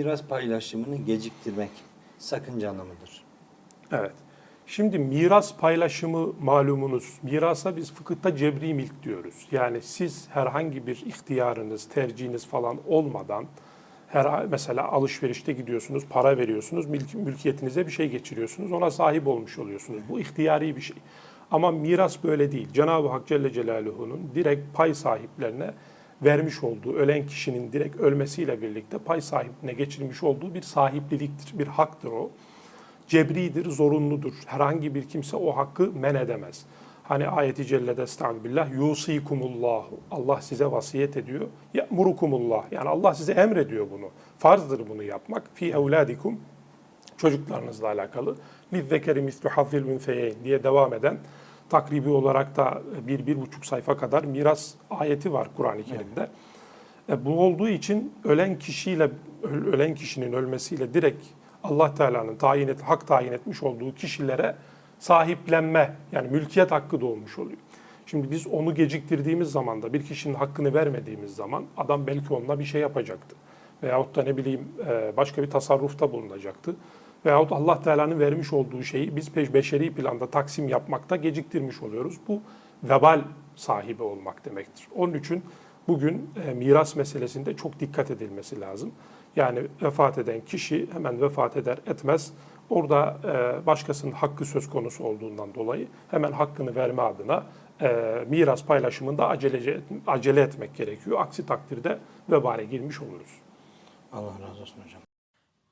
miras paylaşımını geciktirmek sakıncalı mıdır? Evet. Şimdi miras paylaşımı malumunuz. Mirasa biz fıkıhta cebri milk diyoruz. Yani siz herhangi bir ihtiyarınız, tercihiniz falan olmadan her mesela alışverişte gidiyorsunuz, para veriyorsunuz, mülk, mülkiyetinize bir şey geçiriyorsunuz, ona sahip olmuş oluyorsunuz. Bu ihtiyari bir şey. Ama miras böyle değil. Cenab-ı Hak Celle Celaluhu'nun direkt pay sahiplerine vermiş olduğu, ölen kişinin direkt ölmesiyle birlikte pay sahibine geçirmiş olduğu bir sahipliliktir, bir haktır o cebridir, zorunludur. Herhangi bir kimse o hakkı men edemez. Hani ayeti cellede estağfirullah yusikumullahu. Allah size vasiyet ediyor. Ya'murukumullah. Yani Allah size emrediyor bunu. Farzdır bunu yapmak. Fi evladikum çocuklarınızla alakalı. Lizzekeri mislu ünseyeyn diye devam eden takribi olarak da bir, bir buçuk sayfa kadar miras ayeti var Kur'an-ı Kerim'de. E, bu olduğu için ölen kişiyle öl- ölen kişinin ölmesiyle direkt Allah Teala'nın tayin et, hak tayin etmiş olduğu kişilere sahiplenme yani mülkiyet hakkı doğmuş oluyor. Şimdi biz onu geciktirdiğimiz zaman da bir kişinin hakkını vermediğimiz zaman adam belki onunla bir şey yapacaktı. Veyahut da ne bileyim e, başka bir tasarrufta bulunacaktı. Veyahut Allah Teala'nın vermiş olduğu şeyi biz beşeri planda taksim yapmakta geciktirmiş oluyoruz. Bu vebal sahibi olmak demektir. Onun için bugün e, miras meselesinde çok dikkat edilmesi lazım. Yani vefat eden kişi hemen vefat eder etmez orada e, başkasının hakkı söz konusu olduğundan dolayı hemen hakkını verme adına e, miras paylaşımında acelece, acele etmek gerekiyor. Aksi takdirde vebale girmiş oluruz. Allah razı olsun hocam.